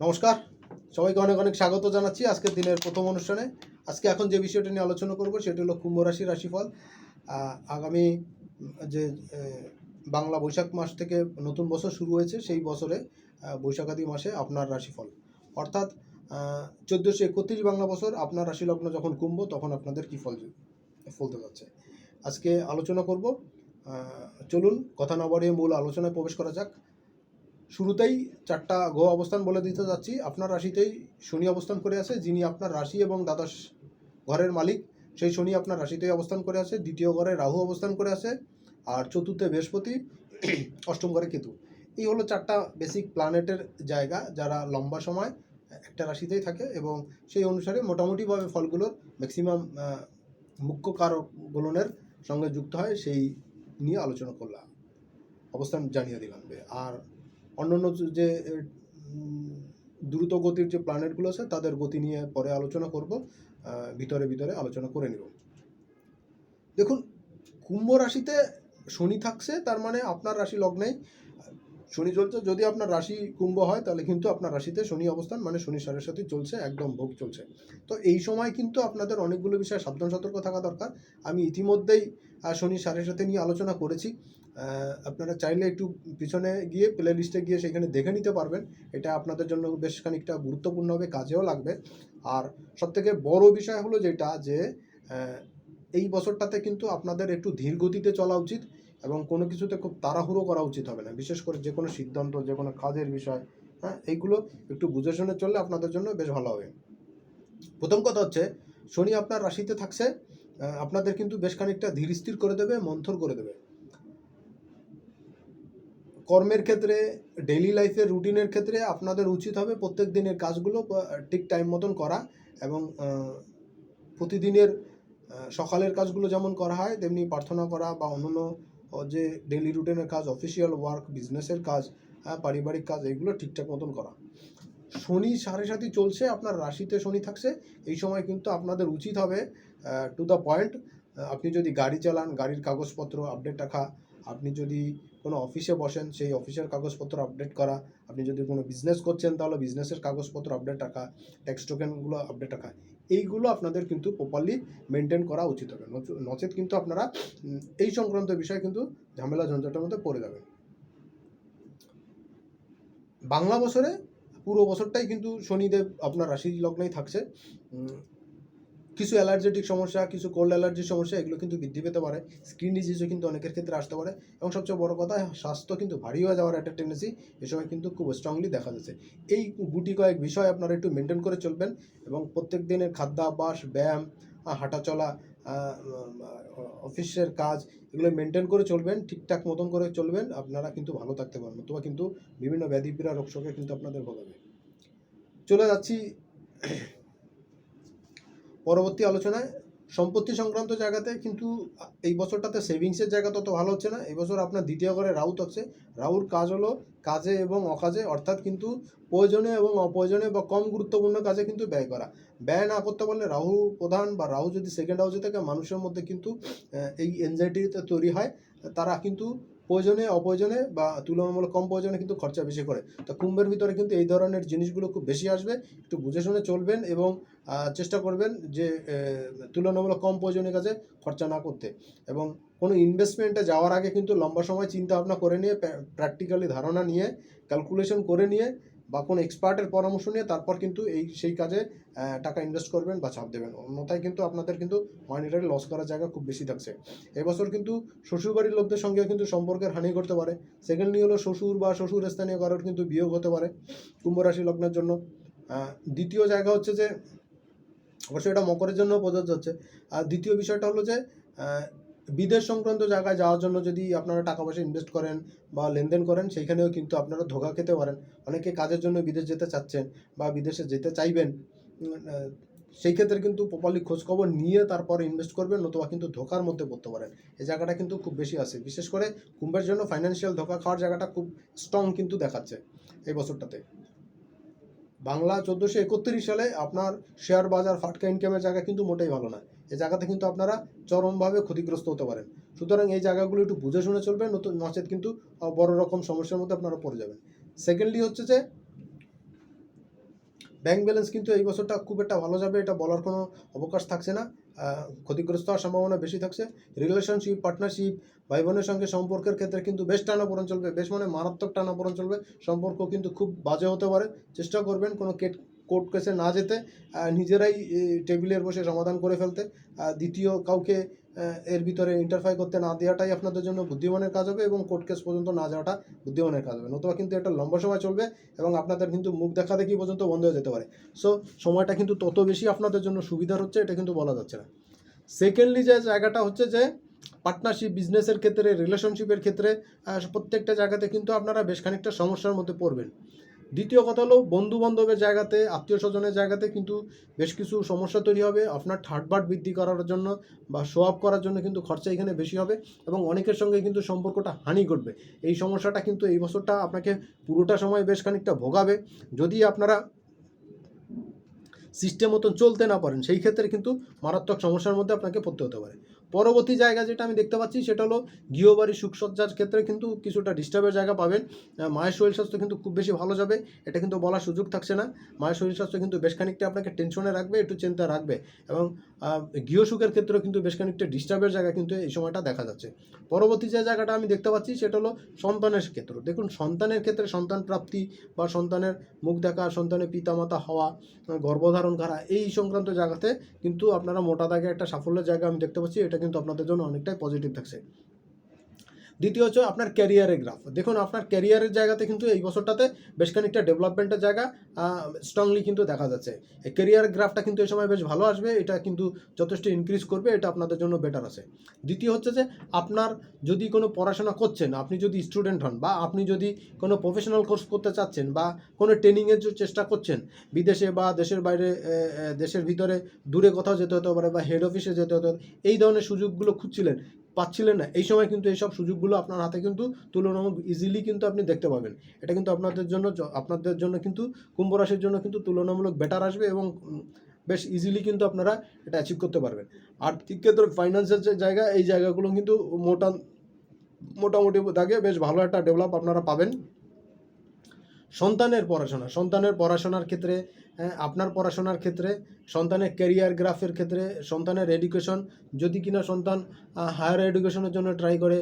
নমস্কার। সবাইকে অনেক অনেক স্বাগত জানাচ্ছি আজকের দিনের প্রথম অনুষ্ঠানে। আজকে এখন যে বিষয়টা নিয়ে আলোচনা করব সেটা হলো কুম্ভ রাশি রাশিফল। আগামী যে বাংলা বৈশাখ মাস থেকে নতুন বছর শুরু হয়েছে, সেই বছরে বৈশাখাদি মাসে আপনার রাশিফল। অর্থাৎ চোদ্দোশো একত্রিশ বাংলা বছর আপনার রাশি লগ্ন যখন কুম্ভ, তখন আপনাদের কী ফল ফলতে যাচ্ছে। আজকে আলোচনা করব। চলুন, কথা না বাড়িয়ে মূল আলোচনায় প্রবেশ করা যাক। শুরুতেই চারটা গ্রহ অবস্থান বলে দিতে যাচ্ছি। আপনার রাশিতেই শনি অবস্থান করে আছে, যিনি আপনার রাশি এবং দ্বাদশ ঘরের মালিক, সেই শনি আপনার রাশিতেই অবস্থান করে আছে। দ্বিতীয় ঘরে রাহু অবস্থান করে আছে, আর চতুর্থে বৃহস্পতি, অষ্টম ঘরে কেতু। এই হলো চারটা বেসিক প্ল্যানেটের জায়গা, যারা লম্বা সময় একটা রাশিতেই থাকে এবং সেই অনুসারে মোটামুটিভাবে ফলগুলোর ম্যাক্সিমাম মুখ্য কারকগুলোনের সঙ্গে যুক্ত হয়, সেই নিয়ে আলোচনা করলাম। অবস্থান জানিয়ে দিলাম। আর অন্যান্য যে দ্রুত গতির যে প্ল্যানেটগুলো আছে, তাদের গতি নিয়ে পরে আলোচনা করব। ভিতরে ভিতরে আলোচনা করে নেব। দেখুন, কুম্ভ রাশিতে শনি থাকছে, তার মানে আপনার রাশি লগ্নেই। শনি চলছে, যদি আপনার রাশি কুম্ভ হয়, তাহলে কিন্তু আপনার রাশিতে শনি অবস্থান মানে শনি সাড়ে সাথে চলছে, একদম ভোগ চলছে। তো এই সময় কিন্তু আপনাদের অনেকগুলো বিষয়ে সাবধান সতর্ক থাকা দরকার। আমি ইতিমধ্যেই শনি সাড়ে সাথে নিয়ে আলোচনা করেছি। আপনারা চাইলে একটু পিছনে গিয়ে প্লে লিস্টে গিয়ে সেখানে দেখে নিতে পারবেন। এটা আপনাদের জন্য বেশ খানিকটা গুরুত্বপূর্ণ হবে, কাজেও লাগবে। আর সবথেকে বড় বিষয় হলো যেটা যে এই বছরটাতে কিন্তু আপনাদের একটু ধীর গতিতে চলা উচিত এবং কোনো কিছুতে খুব তাড়াহুড়ো করা উচিত হবে না। বিশেষ করে যে কোনো সিদ্ধান্ত, যে কোনো কাজের বিষয় হ্যাঁ এইগুলো একটু বুঝে শুনে চললে আপনাদের জন্য বেশ ভালো হবে। প্রথম কথা হচ্ছে, শনি আপনার রাশিতে থাকছে। আপনাদের কিন্তু বেশ খানিকটা ধীর স্থির করে দেবে, মন্থর করে দেবে। কর্মের ক্ষেত্রে ডেইলি লাইফের রুটিনের ক্ষেত্রে আপনাদের উচিত হবে প্রত্যেক দিনের কাজগুলো ঠিক টাইম মতন করা এবং প্রতিদিনের সকালের কাজগুলো যেমন করা হয়, তেমনি প্রার্থনা করা বা অন্যান্য যে ডেইলি রুটিনের কাজ অফিসিয়াল ওয়ার্ক বিজনেসের কাজ পারিবারিক কাজ, এগুলো ঠিকঠাক মতন করা। শনি সাড়ে সাথে চলছে, আপনার রাশিতে শনি থাকছে। এই সময় কিন্তু আপনাদের উচিত হবে টু দ্য পয়েন্ট আপনি যদি গাড়ি চালান, গাড়ির কাগজপত্র আপডেট রাখা, আপনি যদি কোনো অফিসে বসেন, সেই অফিসের কাগজপত্র আপডেট করা, আপনি যদি কোনো বিজনেস করছেন, তাহলে বিজনেসের কাগজপত্র আপডেট রাখা ট্যাক্স টোকেনগুলো আপডেট রাখা, এইগুলো আপনাদের কিন্তু প্রপারলি মেনটেন করা উচিত হবে। নচ- নচেত কিন্তু আপনারা এই সংক্রান্ত বিষয়ে কিন্তু ঝামেলা ঝঞ্ঝাটের মধ্যে পড়ে যাবেন। বাংলা বছরে পুরো বছরটাই কিন্তু শনিদেব আপনার রাশি লগ্নেই থাকছে। কিছু অ্যালার্জেটিক সমস্যা, কিছু কোল্ড অ্যালার্জির সমস্যা, এগুলো কিন্তু বৃদ্ধি পেতে পারে। স্কিন ডিজিজও কিন্তু অনেকের ক্ষেত্রে আসতে পারে। এবং সবচেয়ে বড় কথা, স্বাস্থ্য কিন্তু ভারী হয়ে যাওয়ার একটা টেন্ডেন্সি এ সময় কিন্তু খুব স্ট্রংলি দেখা যাচ্ছে। এই গুটি কয়েক বিষয় আপনারা একটু মেনটেন করে চলবেন এবং প্রত্যেক দিনের খাদ্যাভ্যাস, ব্যায়াম হাঁটাচলা অফিসের কাজ, এগুলো মেনটেন করে চলবেন, ঠিকঠাক মতন করে চলবেন, আপনারা কিন্তু ভালো থাকতে পারবেন, অথবা কিন্তু বিভিন্ন ব্যাধি পীড়া রোগ শোকে কিন্তু আপনাদের ভোগাবে। চলে যাচ্ছি, পরবর্তী আলোচনায়। সম্পত্তি সংক্রান্ত জায়গাতে কিন্তু এই বছরটাতে সেভিংসের জায়গা তত ভালো হচ্ছে না। এবছর আপনার দ্বিতীয় ঘরে রাউত থাকছে। রাউর কাজ হলো কাজে এবং অকাজে অর্থাৎ কিন্তু প্রয়োজনে এবং অপ্রয়োজনে বা কম গুরুত্বপূর্ণ কাজে কিন্তু ব্যয় করা। ব্যয় না করতে পারলে রাহু প্রধান বা রাহু যদি সেকেন্ড হাউসে থাকে, মানুষের মধ্যে কিন্তু এই এনজাইটিতে তৈরি হয়। তারা কিন্তু প্রয়োজনে, অপ্রয়োজনে বা তুলনামূলক কম প্রয়োজনে কিন্তু খরচা বেশি করে। তো কুম্ভের ভিতরে কিন্তু এই ধরনের জিনিসগুলো খুব বেশি আসবে। একটু বুঝে শুনে চলবেন এবং চেষ্টা করবেন যে তুলনামূলক কম প্রয়োজনের কাছে খরচা না করতে। এবং কোনো ইনভেস্টমেন্টে যাওয়ার আগে কিন্তু লম্বা সময় চিন্তা ভাবনা করে নিয়ে প্র্যাকটিক্যালি ধারণা নিয়ে ক্যালকুলেশন করে নিয়ে বা কোনো এক্সপার্টের পরামর্শ নিয়ে তারপর কিন্তু এই, সেই কাজে টাকা ইনভেস্ট করবেন বা ছাপ দেবেন। অন্যথায় কিন্তু আপনাদের কিন্তু মানিটারি লস করার জায়গা খুব বেশি থাকছে। এবছর কিন্তু শ্বশুরবাড়ির লোকদের সঙ্গে কিন্তু সম্পর্কের হানি করতে পারে। সেকেন্ডলি হলো শ্বশুর বা শ্বশুর স্থানীয় কারোর কিন্তু বিয়োগ হতে পারে কুম্ভ রাশি লগ্নের জন্য। দ্বিতীয় জায়গা হচ্ছে যে অবশ্যই এটা মকরের জন্য প্রযোজ্য হচ্ছে। আর দ্বিতীয় বিষয়টা হলো যে বিদেশ সংক্রান্ত জায়গায় যাওয়ার জন্য যদি আপনারা টাকা পয়সা ইনভেস্ট করেন বা লেনদেন করেন সেইখানেও কিন্তু আপনারা ধোকা খেতে পারেন। অনেকে কাজের জন্য বিদেশ যেতে চাচ্ছেন বা বিদেশে যেতে চাইবেন সেই ক্ষেত্রে কিন্তু প্রপারলি খোঁজখবর নিয়ে তারপর ইনভেস্ট করবেন, নতুবা কিন্তু ধোকার মধ্যে পড়তে পারেন। এই জায়গাটা কিন্তু খুব বেশি আছে। বিশেষ করে কুম্ভের জন্য ফাইন্যান্সিয়াল ধোকা খাওয়ার জায়গাটা খুব স্ট্রং কিন্তু দেখাচ্ছে এই বছরটাতে। বাংলা চোদ্দোশো একত্রিশ সালে আপনার শেয়ার বাজার, ফাটকা ইনকামের জায়গা কিন্তু মোটেই ভালো না। এই জায়গাতে কিন্তু আপনারা চরমভাবে ক্ষতিগ্রস্ত হতে পারেন। সুতরাং এই জায়গাগুলো একটু বুঝে শুনে চলবেন, নতুন নচেত কিন্তু বড় রকম সমস্যার মধ্যে আপনারা পড়ে যাবেন। সেকেন্ডলি হচ্ছে যে ব্যাংক ব্যালেন্স কিন্তু এই বছরটা খুব একটা ভালো যাবে, এটা বলার কোনো অবকাশ থাকছে না। ক্ষতিগ্রস্ত হওয়ার সম্ভাবনা বেশি থাকছে। রিলেশনশিপ পার্টনারশিপ ভাই বোনের সঙ্গে সম্পর্কের ক্ষেত্রে কিন্তু বেশ টানাপোড়েন চলবে, বেশ মানে মারাত্মক টানাপোড়েন চলবে। সম্পর্ক কিন্তু খুব বাজে হতে পারে। চেষ্টা করবেন কোনো কেট কোর্ট কেসে না যেতে নিজেরাই টেবিলের বসে সমাধান করে ফেলতে দ্বিতীয় কাউকে এর ভিতরে ইন্টারফাই করতে না দেওয়াটাই আপনাদের জন্য বুদ্ধিমানের কাজ হবে এবং কোর্ট কেস পর্যন্ত না যাওয়াটা বুদ্ধিমানের কাজ হবে। নতুবা কিন্তু একটা লম্বা সময় চলবে এবং আপনাদের কিন্তু মুখ দেখা দেখি পর্যন্ত বন্ধ হয়ে যেতে পারে। সো সময়টা কিন্তু তত বেশি আপনাদের জন্য সুবিধার হচ্ছে, এটা কিন্তু বলা যাচ্ছে না। সেকেন্ডলি যে জায়গাটা হচ্ছে যে পার্টনারশিপ বিজনেসের ক্ষেত্রে রিলেশনশিপের ক্ষেত্রে প্রত্যেকটা জায়গাতে কিন্তু আপনারা বেশ খানিকটা সমস্যার মধ্যে পড়বেন। দ্বিতীয় কথা হলো বন্ধু বান্ধবের জায়গাতে আত্মীয় স্বজনের জায়গাতে কিন্তু বেশ কিছু সমস্যা তৈরি হবে। আপনার থার্ড বার্ড বৃদ্ধি করার জন্য বা শো আপ করার জন্য কিন্তু খরচা এখানে বেশি হবে এবং অনেকের সঙ্গে কিন্তু সম্পর্কটা হানি ঘটবে। এই সমস্যাটা কিন্তু এই বছরটা আপনাকে পুরোটা সময় বেশ খানিকটা ভোগাবে। যদি আপনারা সিস্টেম মতন চলতে না পারেন, সেই ক্ষেত্রে কিন্তু মারাত্মক সমস্যার মধ্যে আপনাকে পড়তে হতে পারে। পরবর্তী জায়গা যেটা আমি দেখতে পাচ্ছি সেটা হলো গৃহবাড়ি সুখসজ্জার ক্ষেত্রে কিন্তু কিছুটা ডিস্টার্বের জায়গা পাবেন। মায়ের শরীর স্বাস্থ্য কিন্তু খুব বেশি ভালো যাবে, এটা কিন্তু বলার সুযোগ থাকছে না। মায়ের শরীর স্বাস্থ্য কিন্তু বেশ খানিকটা আপনাকে টেনশনে রাখবে, একটু চিন্তা রাখবে এবং গৃহসুখের ক্ষেত্রেও কিন্তু বেশ খানিকটা ডিস্টার্বের জায়গা কিন্তু এই সময়টা দেখা যাচ্ছে। পরবর্তী যে জায়গাটা আমি দেখতে পাচ্ছি সেটা হলো সন্তানের ক্ষেত্র। দেখুন, সন্তানের ক্ষেত্রে সন্তান প্রাপ্তি বা সন্তানের মুখ দেখা, সন্তানের পিতামাতা হওয়া গর্ভধারণ করা, এই সংক্রান্ত জায়গাতে কিন্তু আপনারা মোটা দাগে একটা সাফল্যের জায়গা আমি দেখতে পাচ্ছি, এটা কিন্তু আপনাদের জন্য অনেকটাই পজিটিভ থাকছে। দ্বিতীয় হচ্ছে আপনার ক্যারিয়ারের গ্রাফ। দেখুন, আপনার ক্যারিয়ারের জায়গাতে কিন্তু এই বছরটাতে বেশ খানিকটা ডেভেলপমেন্টের জায়গা স্ট্রংলি কিন্তু দেখা যাচ্ছে। এই ক্যারিয়ার গ্রাফটা কিন্তু এই সময় বেশ ভালো আসবে, এটা কিন্তু যথেষ্ট ইনক্রিজ করবে, এটা আপনাদের জন্য বেটার আছে। দ্বিতীয় হচ্ছে যে, আপনার যদি কোনো পড়াশোনা করছেন, আপনি যদি স্টুডেন্ট হন বা আপনি যদি কোনো প্রফেশনাল কোর্স করতে চাচ্ছেন বা কোনো ট্রেনিংয়ের চেষ্টা করছেন, বিদেশে বা দেশের বাইরে দেশের ভিতরে দূরে কোথাও যেতে হতে পারে বা হেড অফিসে যেতে হতে, এই ধরনের সুযোগগুলো খুঁজছিলেন পাচ্ছিলেন না। এই সময় কিন্তু এইসব সুযোগগুলো আপনার হাতে কিন্তু তুলনামূলক ইজিলি কিন্তু আপনি দেখতে পাবেন। এটা কিন্তু আপনাদের জন্য আপনাদের জন্য কিন্তু কুম্ভ রাশির জন্য কিন্তু তুলনামূলক বেটার আসবে এবং বেশ ইজিলি কিন্তু আপনারা এটা অ্যাচিভ করতে পারবেন। আর্থিক ক্ষেত্রে ফাইন্যান্সের যে জায়গা, এই জায়গাগুলো কিন্তু মোটা মোটামুটি দাগে বেশ ভালো একটা ডেভেলপ আপনারা পাবেন। সন্তানের পড়াশোনা, সন্তানের পড়াশোনার ক্ষেত্রে আপনার পড়াশোনার ক্ষেত্রে, সন্তানের ক্যারিয়ার গ্রাফের ক্ষেত্রে, সন্তানের এডুকেশন যদি কিনা সন্তান হায়ার এডুকেশনের জন্য ট্রাই করে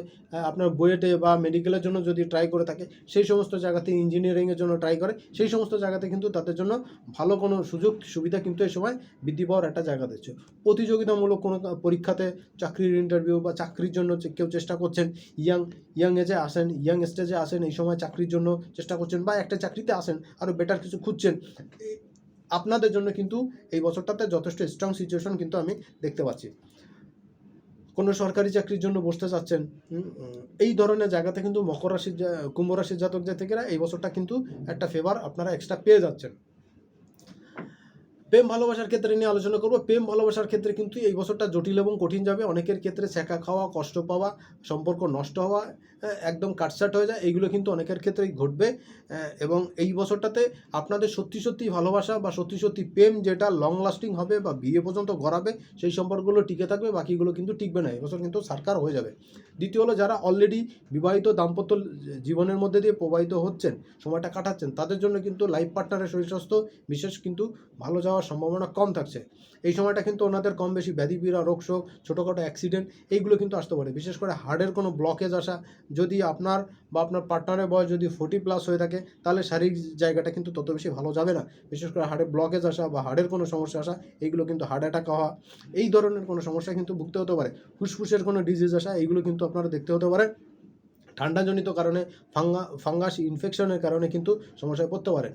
আপনার বুয়েটে বা মেডিকেলের জন্য যদি ট্রাই করে থাকে, সেই সমস্ত জায়গাতে ইঞ্জিনিয়ারিংয়ের জন্য ট্রাই করে, সেই সমস্ত জায়গাতে কিন্তু তাদের জন্য ভালো কোনো সুযোগ, সুবিধা কিন্তু এই সময় বৃদ্ধি পাওয়ার একটা জায়গা দিচ্ছে প্রতিযোগিতামূলক কোনো পরীক্ষাতে চাকরির ইন্টারভিউ বা চাকরির জন্য কেউ চেষ্টা করছেন ইয়াং ইয়াং এজে আসেন ইয়াং স্টেজে আসেন, এই সময় চাকরির জন্য চেষ্টা করছেন বা একটা চাকরিতে আসেন আরও বেটার কিছু খুঁজছেন আপনাদের জন্য কিন্তু এই বছরটাতে যথেষ্ট স্ট্রং সিচুয়েশন কিন্তু আমি দেখতে পাচ্ছি। কোনো সরকারি চাকরির জন্য বসতে চাচ্ছেন এই ধরনের জায়গাতে কিন্তু মকর রাশির কুম্ভ রাশির জাতক জাতিকেরা এই বছরটা কিন্তু একটা ফেভার আপনারা এক্সট্রা পেয়ে যাচ্ছেন। প্রেম ভালোবাসার ক্ষেত্রে নিয়ে আলোচনা করব। প্রেম ভালোবাসার ক্ষেত্রে কিন্তু এই বছরটা জটিল এবং কঠিন যাবে। অনেকের ক্ষেত্রে ছেঁকা খাওয়া কষ্ট পাওয়া সম্পর্ক নষ্ট হওয়া আহ, একদম কাটসাট হয়ে যায়। এইগুলো কিন্তু অনেকের ক্ষেত্রেই ঘটবে এবং এই বছরটাতে আপনাদের সত্যি সত্যি ভালোবাসা বা সত্যি সত্যি প্রেম যেটা লং লাস্টিং হবে বা বিয়ে পর্যন্ত গড়াবে সেই সম্পর্কগুলো টিকে থাকবে বাকিগুলো কিন্তু টিকবে না। এবছর কিন্তু সারকার হয়ে যাবে। দ্বিতীয় হলো যারা অলরেডি বিবাহিত দাম্পত্য জীবনের মধ্যে দিয়ে প্রবাহিত হচ্ছেন সময়টা কাটাচ্ছেন তাদের জন্য কিন্তু লাইফ পার্টনারের শরীর স্বাস্থ্য বিশেষ কিন্তু ভালো যাওয়ার সম্ভাবনা কম থাকছে। এই সময়টা কিন্তু ওনাদের কম বেশি ব্যাধি পীড়া রোগ শোক, ছোটোখাটো অ্যাক্সিডেন্ট এইগুলো কিন্তু আসতে পারে। বিশেষ করে হার্টের কোনো ব্লকেজ আসা, যদি আপনার বা আপনার পার্টনারের বয়স যদি ফোর্টি প্লাস হয়ে থাকে, তাহলে শারীরিক জায়গাটা কিন্তু তত বেশি ভালো যাবে না। বিশেষ করে হার্টের ব্লকেজ আসা বা হার্টের কোনো সমস্যা আসা, এইগুলো কিন্তু হার্ট অ্যাটাক হওয়া, এই ধরনের কোনো সমস্যা কিন্তু ভুগতে হতে পারে। ফুসফুসের কোনো ডিজিজ আসা, এইগুলো কিন্তু আপনারা দেখতে হতে পারে। ঠান্ডাজনিত কারণে, ফাঙ্গা, ফাঙ্গাস ইনফেকশনের কারণে কিন্তু সমস্যায় পড়তে পারেন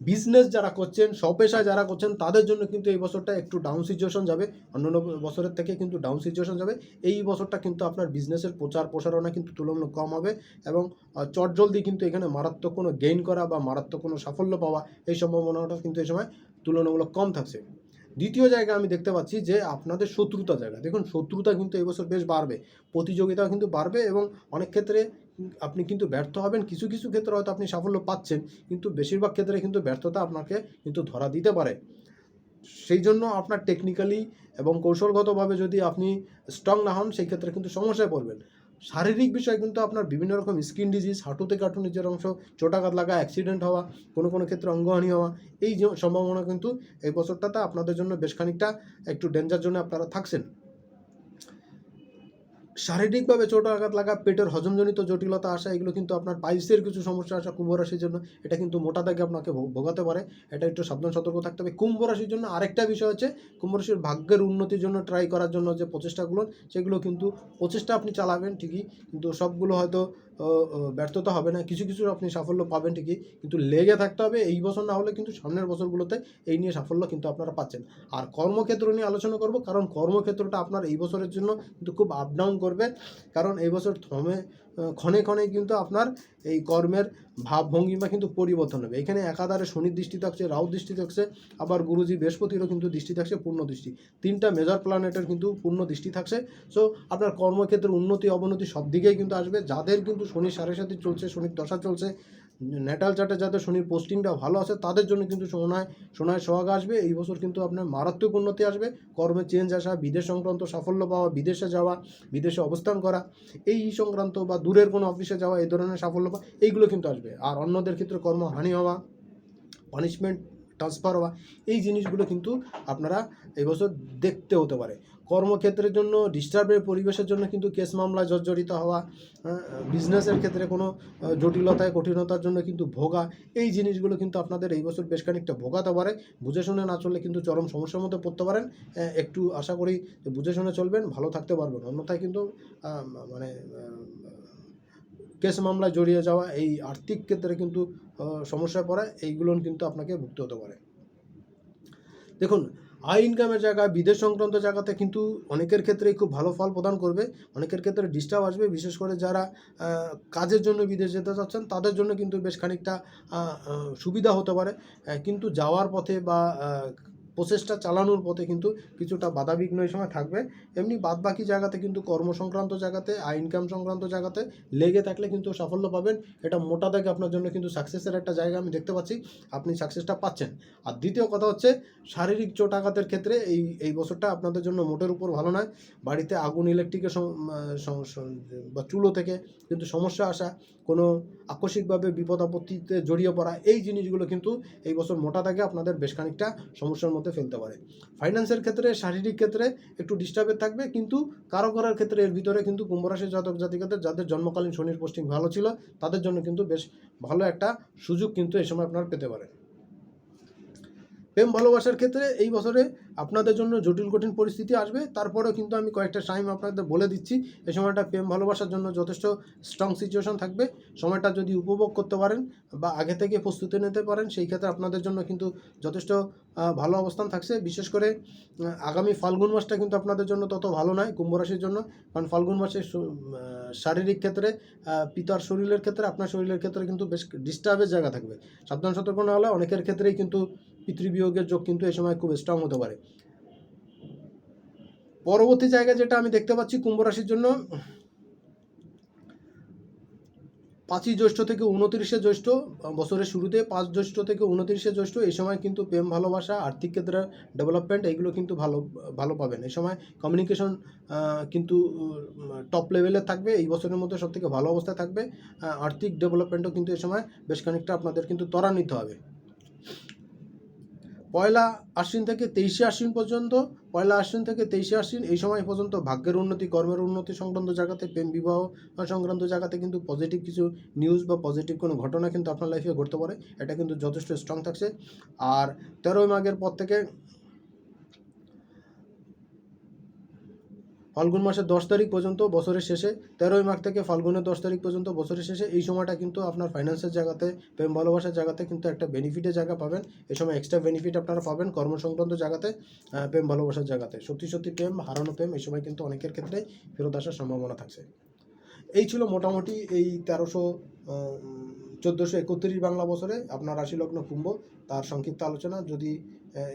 বিজনেস যারা করছেন স্বপেশায় যারা করছেন, তাদের জন্য কিন্তু এই বছরটা একটু ডাউন সিচুয়েশন যাবে। অন্যান্য বছরের থেকে কিন্তু ডাউন সিচুয়েশন যাবে। এই বছরটা কিন্তু আপনার বিজনেসের প্রচার প্রসারণা কিন্তু তুলনামূলক কম হবে এবং চটজলদি কিন্তু এখানে মারাত্মক কোনো গেইন করা বা মারাত্মক কোনো সাফল্য পাওয়া এই সম্ভাবনাটা কিন্তু এই সময় তুলনামূলক কম থাকছে। দ্বিতীয় জায়গা আমি দেখতে পাচ্ছি যে আপনাদের শত্রুতা জায়গা। দেখুন, শত্রুতা কিন্তু এই বছর বেশ বাড়বে। প্রতিযোগিতাও কিন্তু বাড়বে এবং অনেক ক্ষেত্রে আপনি কিন্তু ব্যর্থ হবেন। কিছু কিছু ক্ষেত্রে হয়তো আপনি সাফল্য পাচ্ছেন, কিন্তু বেশিরভাগ ক্ষেত্রে কিন্তু ব্যর্থতা আপনাকে কিন্তু ধরা দিতে পারে। সেই জন্য আপনার টেকনিক্যালি এবং কৌশলগতভাবে যদি আপনি স্ট্রং না হন, সেই ক্ষেত্রে কিন্তু সমস্যায় পড়বেন। শারীরিক বিষয় কিন্তু আপনার বিভিন্ন রকম স্কিন ডিজিজ হাঁটুতে থেকে নিজের অংশ চোটাঘাত লাগা অ্যাক্সিডেন্ট হওয়া, কোনো কোনো ক্ষেত্রে অঙ্গহানি হওয়া, এই সম্ভাবনা কিন্তু এই বছরটাতে আপনাদের জন্য বেশ খানিকটা একটু ডেঞ্জার জন্য আপনারা থাকছেন। শারীরিকভাবে চোট আঘাত লাগা, পেটের হজমজনিত জটিলতা আসা, এগুলো কিন্তু আপনার পাইলসের কিছু সমস্যা আসা, কুম্ভ রাশির জন্য, এটা কিন্তু মোটা দাগে আপনাকে ভোগাতে পারে। এটা একটু সাবধান, সতর্ক থাকতে হবে। কুম্ভ রাশির জন্য আরেকটা বিষয় হচ্ছে, কুম্ভ রাশির ভাগ্যের উন্নতির জন্য ট্রাই করার জন্য যে প্রচেষ্টাগুলো, সেগুলো কিন্তু প্রচেষ্টা আপনি চালাবেন ঠিকই, কিন্তু সবগুলো হয়তো ব্যর্থতা হবে না। কিছু কিছু আপনি সাফল্য পাবেন ঠিকই, কিন্তু লেগে থাকতে হবে। এই বছর না হলে কিন্তু সামনের বছরগুলোতে এই নিয়ে সাফল্য কিন্তু আপনারা পাচ্ছেন। আর কর্মক্ষেত্র নিয়ে আলোচনা করব, কারণ কর্মক্ষেত্রটা আপনার এই বছরের জন্য কিন্তু খুব আপ ডাউন করবে। কারণ এই বছর থমে ক্ষণে ক্ষণে কিন্তু আপনার এই কর্মের ভাবভঙ্গিমা কিন্তু পরিবর্তন হবে। এখানে একাধারে শনির দৃষ্টি থাকছে রাউ দৃষ্টি থাকছে, আবার গুরুজি বৃহস্পতিরও কিন্তু দৃষ্টি থাকছে, পূর্ণ দৃষ্টি। তিনটা মেজর প্ল্যানেটের কিন্তু পূর্ণ দৃষ্টি থাকছে। সো আপনার কর্মক্ষেত্রের উন্নতি, অবনতি সব দিকেই কিন্তু আসবে। যাদের কিন্তু শনির সাড়ে সাথে চলছে, শনির দশা চলছে নেটাল চার্টে যাতে শনির পোস্টিংটা ভালো আছে তাদের জন্য কিন্তু সোনায় সোনায় সোহাগ আসবে। এই বছর কিন্তু আপনার মারাত্মক উন্নতি আসবে। কর্মে চেঞ্জ আসা, বিদেশ সংক্রান্ত সাফল্য পাওয়া, বিদেশে যাওয়া, বিদেশে অবস্থান করা, এই সংক্রান্ত বা দূরের কোনো অফিসে যাওয়া, এই ধরনের সাফল্য পাওয়া, এইগুলো কিন্তু আসবে। আর অন্যদের ক্ষেত্রে কর্মহানি হওয়া পানিশমেন্ট ট্রান্সফার হওয়া এই জিনিসগুলো কিন্তু আপনারা এই বছর দেখতে হতে পারে। কর্মক্ষেত্রের জন্য ডিস্টার্বের পরিবেশের জন্য কিন্তু কেস মামলায় জর্জরিত হওয়া বিজনেসের ক্ষেত্রে কোনো জটিলতায়, কঠিনতার জন্য কিন্তু ভোগা, এই জিনিসগুলো কিন্তু আপনাদের এই বছর বেশ খানিকটা ভোগাতে পারে। বুঝে শুনে না চললে কিন্তু চরম সমস্যার মধ্যে পড়তে পারেন। একটু আশা করি বুঝে শুনে চলবেন, ভালো থাকতে পারবেন। অন্যথায় কিন্তু মানে কেস মামলায় জড়িয়ে যাওয়া এই আর্থিক ক্ষেত্রে কিন্তু সমস্যায় পড়া, এইগুলো কিন্তু আপনাকে ভুগতে হতে পারে। দেখুন আই ইনকামের জায়গায় বিদেশ সংক্রান্ত জায়গাতে কিন্তু অনেকের ক্ষেত্রেই খুব ভালো ফল প্রদান করবে। অনেকের ক্ষেত্রে ডিস্টার্ব আসবে, বিশেষ করে যারা কাজের জন্য বিদেশ যেতে চাচ্ছেন, তাদের জন্য কিন্তু বেশ খানিকটা সুবিধা হতে পারে। কিন্তু যাওয়ার পথে বা প্রচেষ্টা চালানোর পথে কিন্তু কিছুটা বাধাবিঘ্ন এই সময় থাকবে। এমনি বাদ বাকি জায়গাতে কিন্তু কর্ম সংক্রান্ত জায়গাতে আই ইনকাম সংক্রান্ত জায়গাতে লেগে থাকলে কিন্তু সাফল্য পাবেন। এটা মোটা দাগে আপনার জন্য কিন্তু সাকসেসের একটা জায়গা আমি দেখতে পাচ্ছি, আপনি সাকসেসটা পাচ্ছেন। আর দ্বিতীয় কথা হচ্ছে, শারীরিক চোট আঘাতের ক্ষেত্রে এই এই বছরটা আপনাদের জন্য মোটের উপর ভালো নয়। বাড়িতে আগুন ইলেকট্রিকের বা চুলো থেকে কিন্তু সমস্যা আসা, কোনো আকস্মিকভাবে বিপদ আপত্তিতে জড়িয়ে পড়া, এই জিনিসগুলো কিন্তু এই বছর মোটা দাগে আপনাদের বেশ খানিকটা সমস্যার মধ্যে ফেলতে পারে। ফাইন্যান্সের ক্ষেত্রে, শারীরিক ক্ষেত্রে একটু ডিস্টার্বের থাকবে, কিন্তু কারও করার ক্ষেত্রে এর ভিতরে কিন্তু কুম্ভরাশি জাতক জাতিকাদের, যাদের জন্মকালীন শনির পোস্টিং ভালো ছিল, তাদের জন্য কিন্তু বেশ ভালো একটা সুযোগ কিন্তু এই সময় আপনারা পেতে পারেন। প্রেম ভালোবাসার ক্ষেত্রে এই বছরে আপনাদের জন্য জটিল, কঠিন পরিস্থিতি আসবে। তারপরেও কিন্তু আমি কয়েকটা টাইম আপনাদের বলে দিচ্ছি। এই সময়টা প্রেম ভালোবাসার জন্য যথেষ্ট স্ট্রং সিচুয়েশন থাকবে। সময়টা যদি উপভোগ করতে পারেন বা আগে থেকে প্রস্তুতি নিতে পারেন, সেই ক্ষেত্রে আপনাদের জন্য কিন্তু যথেষ্ট ভালো অবস্থান থাকছে। বিশেষ করে আগামী ফাল্গুন মাসটা কিন্তু আপনাদের জন্য তত ভালো নয়, কুম্ভ রাশির জন্য। কারণ ফাল্গুন মাসে শারীরিক ক্ষেত্রে পিতার শরীরের ক্ষেত্রে, আপনার শরীরের ক্ষেত্রে কিন্তু বেশ ডিস্টার্বের জায়গা থাকবে। সাবধান, সতর্ক না হলে অনেকের ক্ষেত্রেই কিন্তু পিতৃবিয়োগের যোগ কিন্তু এই সময় খুব স্ট্রং হতে পারে। পরবর্তী জায়গায় যেটা আমি দেখতে পাচ্ছি কুম্ভ রাশির জন্য, পাঁচই জ্যৈষ্ঠ থেকে উনত্রিশে জ্যৈষ্ঠ বছরের শুরুতে পাঁচ জ্যৈষ্ঠ থেকে উনত্রিশে জ্যৈষ্ঠ, এই সময় কিন্তু প্রেম, ভালোবাসা, আর্থিক ক্ষেত্রে ডেভেলপমেন্ট এইগুলো কিন্তু ভালো ভালো পাবেন। এই সময় কমিউনিকেশন কিন্তু টপ লেভেলে থাকবে। এই বছরের মধ্যে সব থেকে ভালো অবস্থায় থাকবে। আর্থিক ডেভেলপমেন্টও কিন্তু এই সময় বেশ খানিকটা আপনাদের কিন্তু ত্বরান্বিত হবে। পয়লা আশ্বিন থেকে তেইশে আশ্বিন পর্যন্ত, পয়লা আশ্বিন থেকে তেইশে আশ্বিন এই সময় পর্যন্ত ভাগ্যের উন্নতি, কর্মের উন্নতি সংক্রান্ত জায়গাতে, প্রেম বিবাহ সংক্রান্ত জায়গাতে কিন্তু পজিটিভ কিছু নিউজ বা পজিটিভ কোনো ঘটনা কিন্তু আপনার লাইফে ঘটতে পারে। এটা কিন্তু যথেষ্ট স্ট্রং থাকছে। আর তেরোই মাঘের পর থেকে ফাল্গুন মাসের দশ তারিখ পর্যন্ত বছরের শেষে, তেরোই মাঘ থেকে ফাল্গুনের দশ তারিখ পর্যন্ত বছরের শেষে, এই সময়টা কিন্তু আপনার ফাইন্যান্সের জায়গাতে, প্রেম ভালোবাসার জায়গাতে কিন্তু একটা বেনিফিটের জায়গা পাবেন। এই সময় এক্সট্রা বেনিফিট আপনারা পাবেন কর্ম সংক্রান্ত জায়গাতে প্রেম ভালোবাসার জায়গাতে। সত্যি সত্যি প্রেম, হারানো প্রেম এই সময় কিন্তু অনেকের ক্ষেত্রে ফেরত আসার সম্ভাবনা থাকছে। এই ছিল মোটামুটি এই তেরোশো চোদ্দোশো একত্রিশ বাংলা বছরে আপনার রাশি লগ্ন কুম্ভ, তার সংক্ষিপ্ত আলোচনা। যদি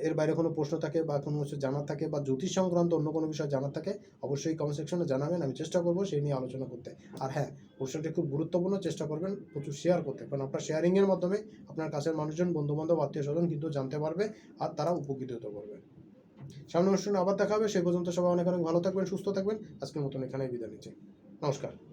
এর বাইরে কোনো প্রশ্ন থাকে বা কোনো কিছু জানার থাকে বা জ্যোতিষ সংক্রান্ত অন্য কোনো বিষয় জানার থাকে, অবশ্যই কমেন্ট সেকশনে জানাবেন, আমি চেষ্টা করব সেই নিয়ে আলোচনা করতে। আর হ্যাঁ প্রশ্নটি খুব গুরুত্বপূর্ণ, চেষ্টা করবেন প্রচুর শেয়ার করতে, কারণ আপনার শেয়ারিংয়ের মাধ্যমে আপনার কাছের মানুষজন, বন্ধুবান্ধব আত্মীয় স্বজন কিন্তু জানতে পারবে আর তারা উপকৃত হতে পারবে। সামনে অনুষ্ঠানে আবার দেখা হবে, সেই পর্যন্ত সবাই অনেক অনেক ভালো থাকবেন, সুস্থ থাকবেন। আজকের মতন এখানেই বিদায় নিচ্ছি। নমস্কার।